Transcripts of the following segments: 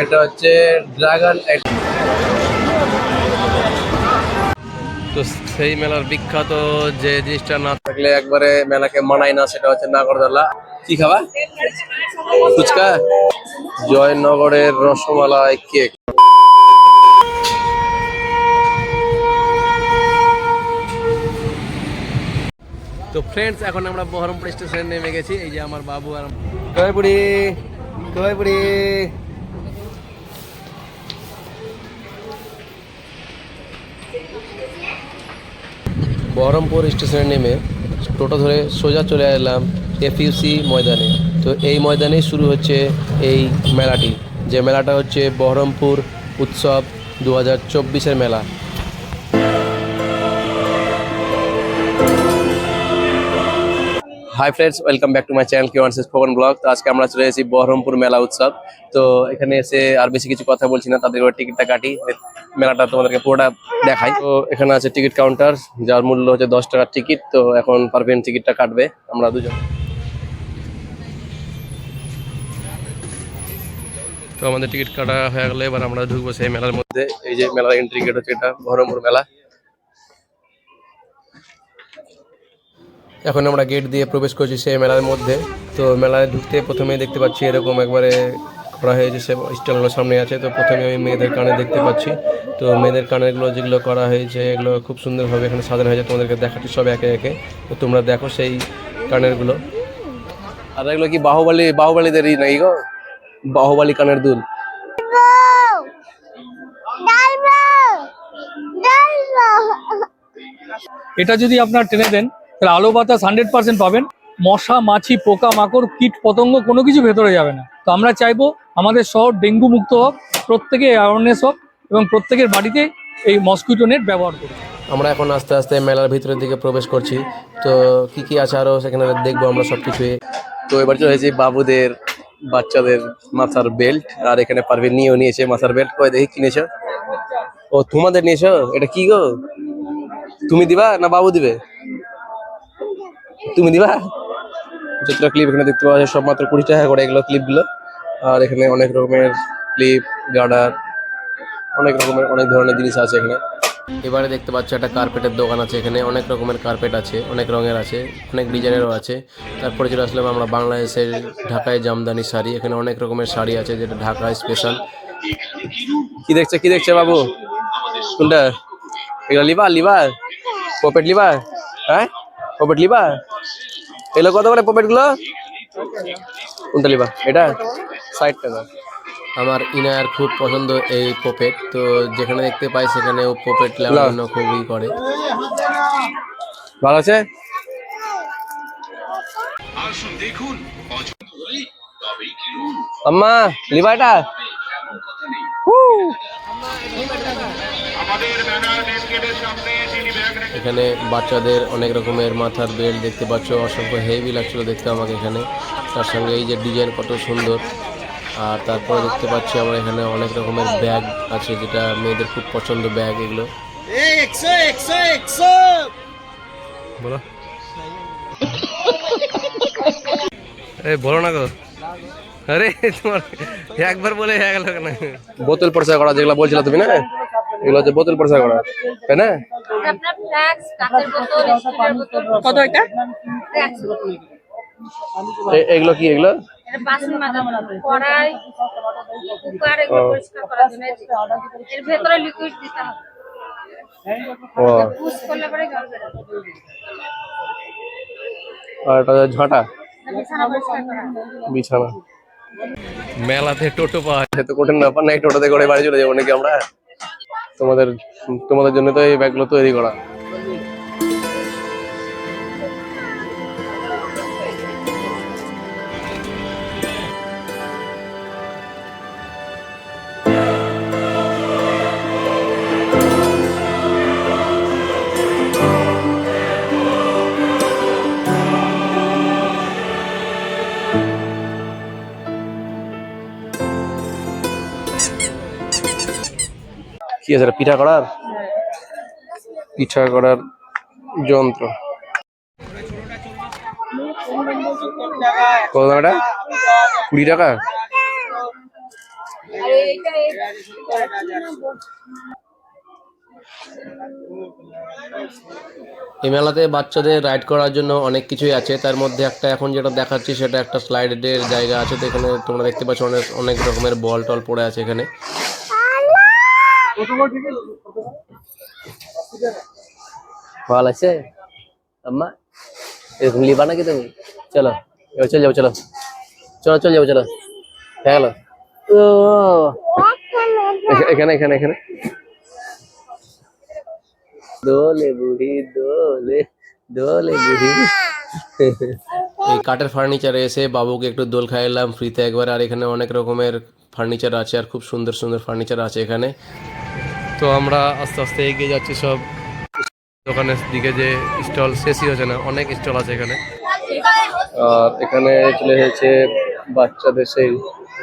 এটা হচ্ছে ড্রাগন তো সেই মেলার বিখ্যাত যে জিনিসটা না থাকলে একবারে মেলাকে মানায় না সেটা হচ্ছে নাগরদোলা। কি খাবা? ফুচকা? জয়নগরের রসমালাই কেক তো ফ্রেন্ডস এখন আমরা বহরমপুর স্টেশনে নেমে গেছি। এই যে আমার বাবু আর কয়পুরি কয়পুরি বহরমপুর স্টেশনে নেমে টোটো ধরে সোজা চলে এলাম এফইউসি ময়দানে। তো এই ময়দানেই শুরু হচ্ছে এই মেলাটি। যে মেলাটা হচ্ছে বহরমপুর উৎসব দু হাজার মেলা। Hi friends welcome back to my channel Q আনসিস ফোন ব্লগ তো আজকে আমরা চলে এসেছি বহরমপুর মেলা উৎসব। তো এখানে এসে আর বেশি কিছু কথা বলছি না, তাদের টিকিটটা কাটি মেলাটা তোমাদেরকে পুরোটা দেখাই। তো এখানে আছে টিকিট কাউন্টার যার মূল্য হচ্ছে দশ টাকার টিকিট তো এখন পারবেন টিকিটটা কাটবে আমরা দুজন। তো আমাদের টিকিট কাটা হয়ে গেলে এবার আমরা ঢুকবো সেই মেলার মধ্যে। এই যে মেলার এন্ট্রি গেট হচ্ছে এটা, বহরমপুর মেলা। এখন আমরা গেট দিয়ে প্রবেশ করছি সেই মেলার মধ্যে। তো মেলায় ঢুকতে প্রথমে দেখতে পাচ্ছি এরকম একবারে করা হয়েছে সে স্টলগুলো সামনে আছে। তো প্রথমে আমি মেয়েদের কানে দেখতে পাচ্ছি। তো মেয়েদের কানেরগুলো যেগুলো করা হয়েছে এগুলো খুব সুন্দরভাবে এখানে সাজানো হয়েছে। তোমাদেরকে দেখাচ্ছি সব একে একে। তো তোমরা দেখো সেই কানেরগুলো। আর এগুলো কি বাহুবালি বাহুবালিদেরই নাই গো? বাহুবালি কানের দুল। এটা যদি আপনার টেনে দেন তাহলে আলো বাতাস হান্ড্রেড পার্সেন্ট পাবেন। মশা মাছি পোকা মাকড় কীট পতঙ্গ কোনো কিছু ভেতরে যাবে না। তো আমরা চাইব আমাদের শহর ডেঙ্গু মুক্ত হোক প্রত্যেকে অ্যাওয়ারনেস হোক এবং প্রত্যেকের বাড়িতে এই মসকিউটো নেট ব্যবহার করুন আমরা এখন আস্তে আস্তে মেলার ভিতরের দিকে প্রবেশ করছি। তো কি কি আছে আরও সেখানে দেখব আমরা সব সবকিছু তো এবার চলে এসেছি বাবুদের বাচ্চাদের মাথার বেল্ট আর এখানে পারবে নিয়েও নিয়েছে মাথার বেল্ট কয় দেখি কিনেছ ও তোমাদের নিয়েছো? এটা কি গো? তুমি দিবা না বাবু দিবে? তুমি দিবা? যতটা ক্লিপ এখানে দেখতে পাওয়া যায় সব মাত্র কুড়ি টাকা করে এগুলো ক্লিপগুলো আর এখানে অনেক রকমের ক্লিপ গার্ডার অনেক রকমের, অনেক ধরনের জিনিস আছে এখানে। এবারে দেখতে পাচ্ছ একটা কার্পেটের দোকান আছে এখানে। অনেক রকমের কার্পেট আছে, অনেক রঙের আছে, অনেক ডিজাইনেরও আছে। তারপরে চলে আসলাম আমরা বাংলাদেশের ঢাকায় জামদানি শাড়ি। এখানে অনেক রকমের শাড়ি আছে যেটা ঢাকায় স্পেশাল কি দেখছে কি দেখছে বাবু? কোনটা? এগুলো লিবা লিবা পপেট লিবা হ্যাঁ? পপেট লিবা এগুলো কত করে পপেটগুলো কোনটা লিবা এটা? ষাট টাকা আমার ইনার খুব পছন্দ এই পপেট তো যেখানে দেখতে পাই সেখানে ও পপেট জন্য খুবই করে। ভালো আছে? আম্মা লিবা এটা? এখানে বাচ্চাদের অনেক রকমের মাথার বেল্ট দেখতে পাচ্ছ অসংখ্য হেভি লাগছিল দেখতে আমাকে এখানে। তার সঙ্গে এই যে ডিজাইন কত সুন্দর। আর তারপরে দেখতে পাচ্ছি আমরা এখানে অনেক রকমের ব্যাগ আছে যেটা মেয়েদের খুব পছন্দ ব্যাগ এগুলো। বলো। এই বলো না গো। আরে তোমার একবার বলে গেল বোতল পরিষ্কার করা যেগুলো বলছিল তুমি না? এগুলো হচ্ছে বোতল পরিষ্কার করা। তাই না? কত এটা এগুলো কি এগুলো? ঝাঁটা। বিছানা মেলাতে টোটো পাওয়া যায় তো কঠিন ব্যাপার নাই টোটোতে করে বাড়ি চলে যাব নাকি আমরা? তোমাদের তোমাদের জন্য তো এই ব্যাগগুলো তৈরি করা। কি আছে এটা? পিঠা করার? পিঠা করার যন্ত্র। কত দাম কুড়ি টাকা? এই মেলাতে বাচ্চাদের রাইড করার জন্য অনেক কিছুই আছে। তার মধ্যে একটা এখন যেটা দেখাচ্ছি সেটা একটা স্লাইডের জায়গা আছে। তো এখানে তোমরা দেখতে পাচ্ছ অনেক অনেক রকমের বল টল পড়ে আছে এখানে। ভালো আছে? আম্মা এরকম লিবা নাকি তুমি? চলো এবার চলে যাব চলো। চলো চলে যাব চলো। হয়ে গেল। ও। এখা- এখানে এখানে এখানে। দোলে বুড়ি দোলে দোলে বুড়ি। এই কাঠের ফার্নিচারে এসে বাবুকে একটু দোল খাইলাম ফ্রিতে একবার আর এখানে অনেক রকমের ফার্নিচার আছে আর খুব সুন্দর সুন্দর ফার্নিচার আছে এখানে। তো আমরা আস্তে আস্তে এগিয়ে যাচ্ছি সব। দোকানের দিকে যে স্টল শেষই হচ্ছে না অনেক স্টল আছে এখানে। আর এখানে চলে হয়েছে বাচ্চাদের সেই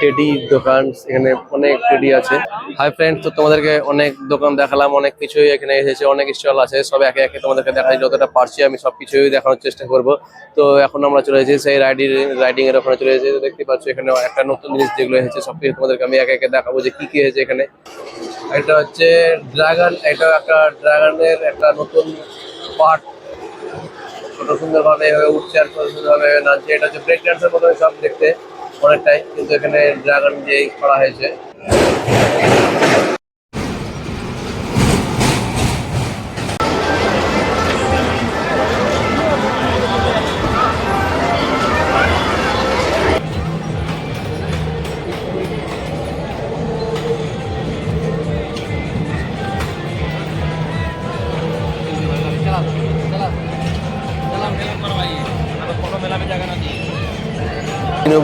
টেডি দোকান, এখানে অনেক টেডি আছে। হাই ফ্রেন্ড তো তোমাদেরকে অনেক দোকান দেখালাম, অনেক কিছুই এখানে এসেছে, অনেক স্টল আছে, সব একে একে তোমাদেরকে দেখাই, যতটা পারছি আমি সব কিছুই দেখানোর চেষ্টা করব। তো এখন আমরা চলে এসেছি, সেই রাইডিং রাইডিং এর ওখানে চলে এসেছি, দেখতে পাচ্ছ এখানে একটা নতুন জিনিস যেগুলো এসেছে, সব কিছু তোমাদেরকে আমি একে একে দেখাবো যে কি কি হয়েছে এখানে। এটা হচ্ছে ড্রাগন এটা একটা ড্রাগনের একটা নতুন পার্ট ছোট সুন্দরভাবে এভাবে উঠছে আর ছোট সুন্দরভাবে নাচছে। এটা হচ্ছে ব্রেক ডান্সের মতো সব দেখতে, অনেকটাই। কিন্তু এখানে ড্রাগন দিয়েই করা হয়েছে।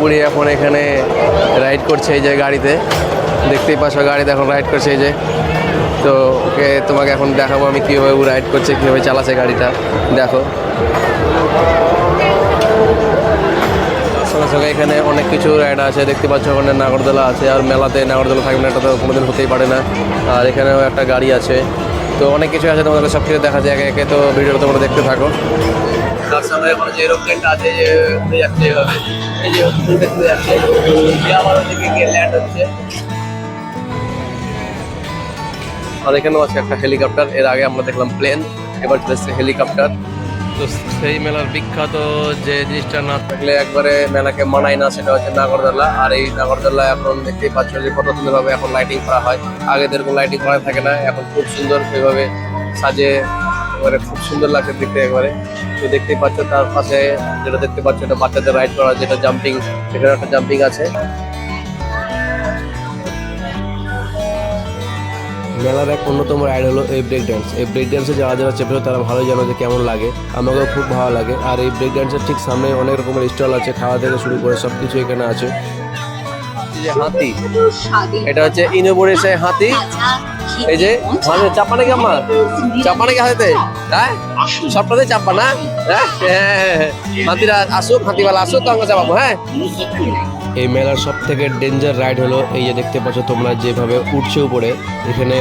বুড়ি এখন এখানে রাইড করছে এই যে গাড়িতে। দেখতেই পাচ্ছ গাড়িতে এখন রাইড করছে এই যে। তো ওকে তোমাকে এখন দেখাবো আমি কীভাবে ও রাইড করছে, কীভাবে চালাচ্ছে গাড়িটা। দেখো। সঙ্গে সঙ্গে এখানে অনেক কিছু রাইড আছে, দেখতে পাচ্ছ ওখানে নাগরদোলা আছে, আর মেলাতে নাগরদোলা থাকবে না, এটা তো কোনোদিন হতেই পারে না। আর এখানেও একটা গাড়ি আছে। তো অনেক কিছু আছে তোমাদের সব কিছু দেখা যায়, একে একে তো ভিডিওটা তোমরা দেখতে থাকো। তার যে এরোপ্লেনটা আছে যে, উড়ে যাচ্ছে এই যে, উড়ে উড়ে যাচ্ছে। ল্যান্ড হচ্ছে। আর এখানেও আছে একটা হেলিকপ্টার এর আগে আমরা দেখলাম প্লেন এবার চলে এসছে হেলিকপ্টার তো সেই মেলার বিখ্যাত যে জিনিসটা না থাকলে একবারে মেলাকে মানায় না, সেটা হচ্ছে নাগরদোলা। আর এই নাগরদোলা এখন দেখতেই পাচ্ছ যে কত সুন্দরভাবে এখন লাইটিং করা হয়। আগে তো এরকম লাইটিং করা থাকে না। এখন খুব সুন্দর এভাবে সাজে এবারে খুব সুন্দর লাগছে দেখতে একবারে। তো দেখতেই পাচ্ছ তার পাশে যেটা দেখতে পাচ্ছ এটা বাচ্চাদের রাইড করা, যেটা জাম্পিং সেখানে একটা জাম্পিং আছে। মেলার এক অন্যতম রাইড হলো এই ব্রেক ড্যান্স এই ব্রেক ড্যান্সে যারা যারা চেপেছে তারা ভালোই জানো যে কেমন লাগে। আমাকেও খুব ভালো লাগে। আর এই ব্রেক ড্যান্সের ঠিক সামনে অনেক রকমের স্টল আছে, খাওয়া থেকে শুরু করে সব কিছু এখানে আছে। এই যে হাতি। এটা হচ্ছে ইনোভোরেশন হাতি। এই যে মানে চাপা নাকি আমার? চাপা নাকি হাতে হ্যাঁ? সবটাতে চাপা না? হ্যাঁ? হ্যাঁ। হাতিরা আসুক হাতিওয়ালা আসুক তো আমরা চাপাবো হ্যাঁ? এই মেলার সব থেকে ডেঞ্জার রাইড হলো এই যে দেখতে পাচ্ছ তোমরা যেভাবে উঠছে উপরে এখানে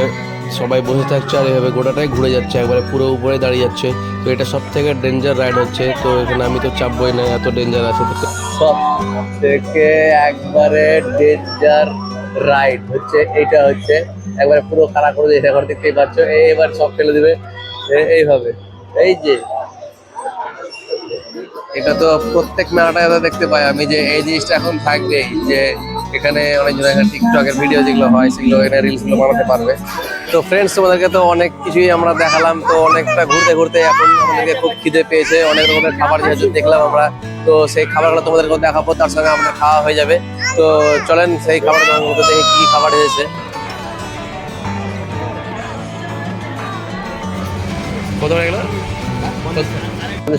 সবাই বসে থাকছে আর এভাবে গোটাটাই ঘুরে যাচ্ছে, একবারে পুরো উপরে দাঁড়িয়ে যাচ্ছে। তো এটা সব থেকে ডেঞ্জার রাইড হচ্ছে, তো এখানে আমি তো চাপবই না, এত ডেঞ্জার আছে সব থেকে একবারে ডেঞ্জার রাইড হচ্ছে, এটা হচ্ছে, একবারে পুরো খারাপ করে দিয়ে এখন দেখতেই পাচ্ছ। এবার সব ফেলে দিবে এইভাবে। এই যে, এটা তো প্রত্যেক মেলাটায় দেখতে পাই, আমি যে এই জিনিসটা এখন থাকবেই, যে এখানে অনেকজন এখানে টিকটকের ভিডিও যেগুলো হয় সেগুলো এখানে রিলসগুলো বানাতে পারবে। তো ফ্রেন্ডস তোমাদেরকে তো অনেক কিছুই আমরা দেখালাম তো অনেকটা ঘুরতে ঘুরতে এখন আমাদেরকে খুব খিদে পেয়েছে অনেক রকমের খাবার যেহেতু দেখলাম আমরা তো সেই খাবারগুলো তোমাদেরকে দেখাবো তার সঙ্গে আমাদের খাওয়া হয়ে যাবে। তো চলেন সেই খাবার মধ্যে দেখে কি খাবার এসেছে কত হয়ে গেল?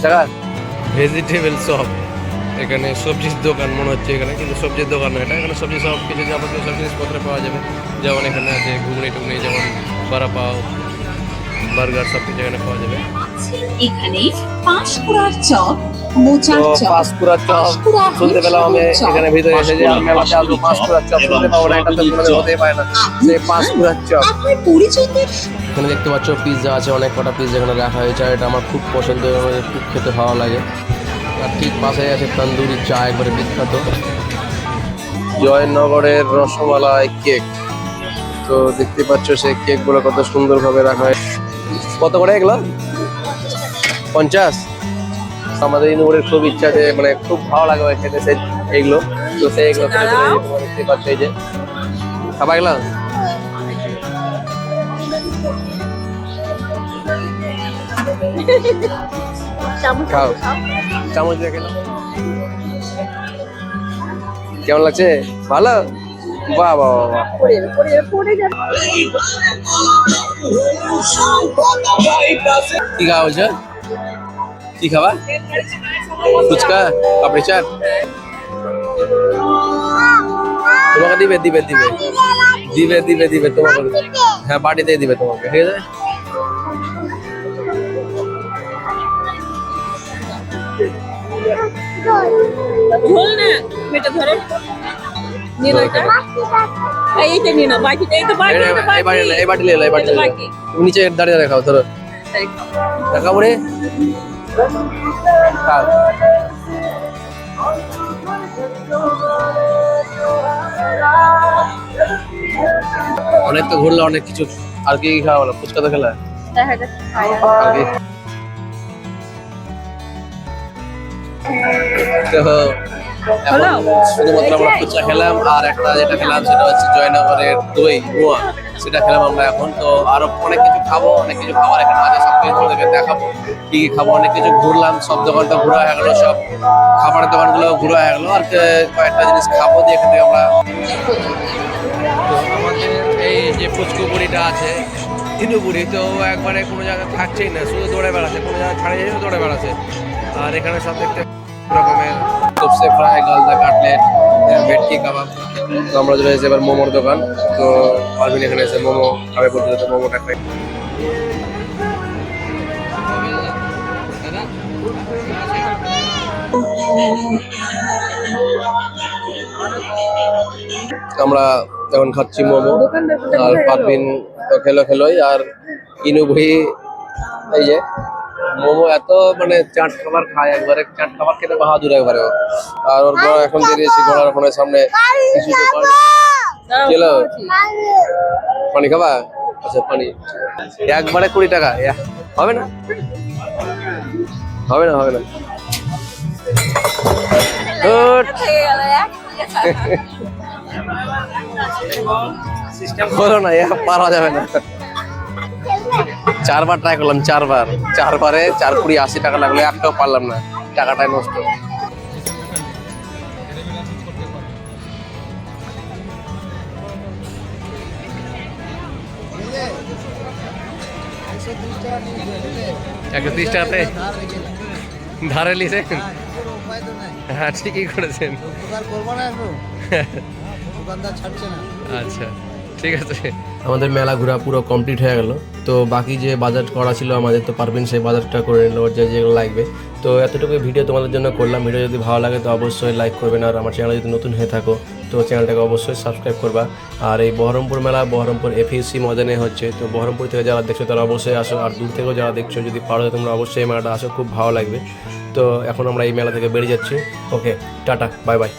টাকা ভেজিটেবল শপ এখানে সবজির দোকান মনে হচ্ছে এখানে কিন্তু সবজির দোকান নয় এটা। এখানে সবজি সব কিছু যাবতীয় সব জিনিসপত্র পাওয়া যাবে। যেমন এখানে আছে ঘুগনি টুগনি যেমন বড়া পাও বার্গার সব কিছু এখানে পাওয়া যাবে। এখানে পাঁশকুড়ার চপ মোচার তো চপ। পাঁশকুড়া চপ শুনতে পেলাম আমি। এখানে ভিতরে এসে যে আমি মেলাতে আসব পাঁশকুড়া চপ শুনতে পাবো না এটা তো কোনোদিন হতেই পারে না। সেই পাঁশকুড়া চপ। আপনার পরিচিতের এখানে দেখতে পাচ্ছ পিৎজা আছে অনেক কটা পিৎজা এখানে রাখা হয়েছে আর এটা আমার খুব পছন্দ এবং খুব খেতে ভালো লাগে। আর ঠিক পাশে আছে তন্দুরি চা, একবারে বিখ্যাত। জয়নগরের রসমালাই কেক। তো দেখতে পাচ্ছ সেই কেকগুলো কত সুন্দরভাবে রাখা হয় কত করে এগুলো? পঞ্চাশ? আমাদের ইন্দুরের খুব ইচ্ছা যে মানে খুব ভালো লাগে খেতে সে এইগুলো তো সেই এগুলো দেখতে পাচ্ছ এই যে। খাবার এগুলো? খাও। চামচ দিয়ে খেলাম কেমন লাগছে? ভালো? বাহ বাহ বাহ, কি খাওয়া বলছো? কি খাবা? ফুচকা? পাপড়ি চাট? তোমাকে দিবে দিবে দিবে। দিবে দিবে দিবে তোমাকে। হ্যাঁ বাড়িতেই দিবে তোমাকে ঠিক আছে? ঝোল না মেটা ধরো। নিয়ে নাও এইটা নিয়ে বাকিটা এই তো বাকি এই- এই এই বাড়ি বাকি। এই বাড়ি লে এই বাড়ি বাকি। নিচে দাঁড়িয়ে দাঁড়িয়ে ধরো। দেখা অনেক তো ঘুরলে অনেক কিছু। আর কি কি খাওয়া হলো? ফুচকা তো খেলা। তো এখন শুধুমাত্র আমরা ফুচকা খেলাম আর একটা যেটা খেলাম সেটা হচ্ছে জয়নগরের দই মোয়া। সেটা খেলাম আমরা এখন। তো আরও অনেক কিছু খাব অনেক কিছু খাবার এখানে আছে সব কিছু তোমাদেরকে দেখাবো। কি কি খাব অনেক কিছু ঘুরলাম সব দোকানটা ঘোরা হয়ে গেলো সব খাবারের দোকানগুলো ঘোরা হয়ে গেলো আর কয়েকটা জিনিস খাব দিয়ে এখান থেকে আমরা আমাদের এই যে পুচকু বুড়িটা আছে হিন্দু বুড়ি তো একবারে কোনো জায়গায় থাকছেই না শুধু দৌড়ে বেড়াচ্ছে কোনো জায়গায় ছাড়িয়ে যাচ্ছে দৌড়ে বেড়াচ্ছে। আর এখানে সব দেখতে রকমের সবসে ফ্রাই গালদা কাটলেট ভেটকি, কাবাব। তো আমরা চলে এসেছি এবার মোমোর দোকান। তো পারবিন এখানে এসে মোমো খাবে বলতে তো মোমোটা খাই। আমরা এখন খাচ্ছি মোমো। আর পারবিন তো খেলো খেলোই, আর ইনু ভাই এই যে মোমো এত মানে চাট খাবার খায় একবারে, চাট খাবার খেতে বাহাদুর একবারে আর ওর বড় এখন বেরিয়েছি ঘোড়ার ফোনের সামনে কিছু দোকান। পানি খাবা? আচ্ছা পানি। একবারে কুড়ি টাকা হবে না? হবে না হবে না। গুড বলো না পারা যাবে না। চারবার ট্রাই করলাম চারবার। চারবারে চার কুড়ি আশি টাকা লাগলে একটাও পারলাম না। টাকাটাই নষ্ট। একশো তিরিশ টাকাতে ধারে লিছে হ্যাঁ ঠিকই করেছেন। আচ্ছা ঠিক আছে। আমাদের মেলা ঘোরা পুরো কমপ্লিট হয়ে গেল। তো বাকি যে বাজার করা ছিল আমাদের, তো পারবেন সেই বাজারটা করে নিল, যে যেগুলো লাগবে। তো এতটুকু ভিডিও তোমাদের জন্য করলাম। ভিডিও যদি ভালো লাগে, তো অবশ্যই লাইক করবেন। আর আমার চ্যানেল যদি নতুন হয়ে থাকো, তো চ্যানেলটাকে অবশ্যই সাবস্ক্রাইব করবা। আর এই বহরমপুর মেলা, বহরমপুর এফএসসি ময়দানে হচ্ছে, তো বহরমপুর থেকে যারা দেখছ, তারা অবশ্যই আসো। আর দূর থেকেও যারা দেখছ, যদি পারো তোমরা অবশ্যই এই মেলাটা আসো। খুব ভালো লাগবে। তো এখন আমরা এই মেলা থেকে বেরিয়ে যাচ্ছি। ওকে টাটা বাই বাই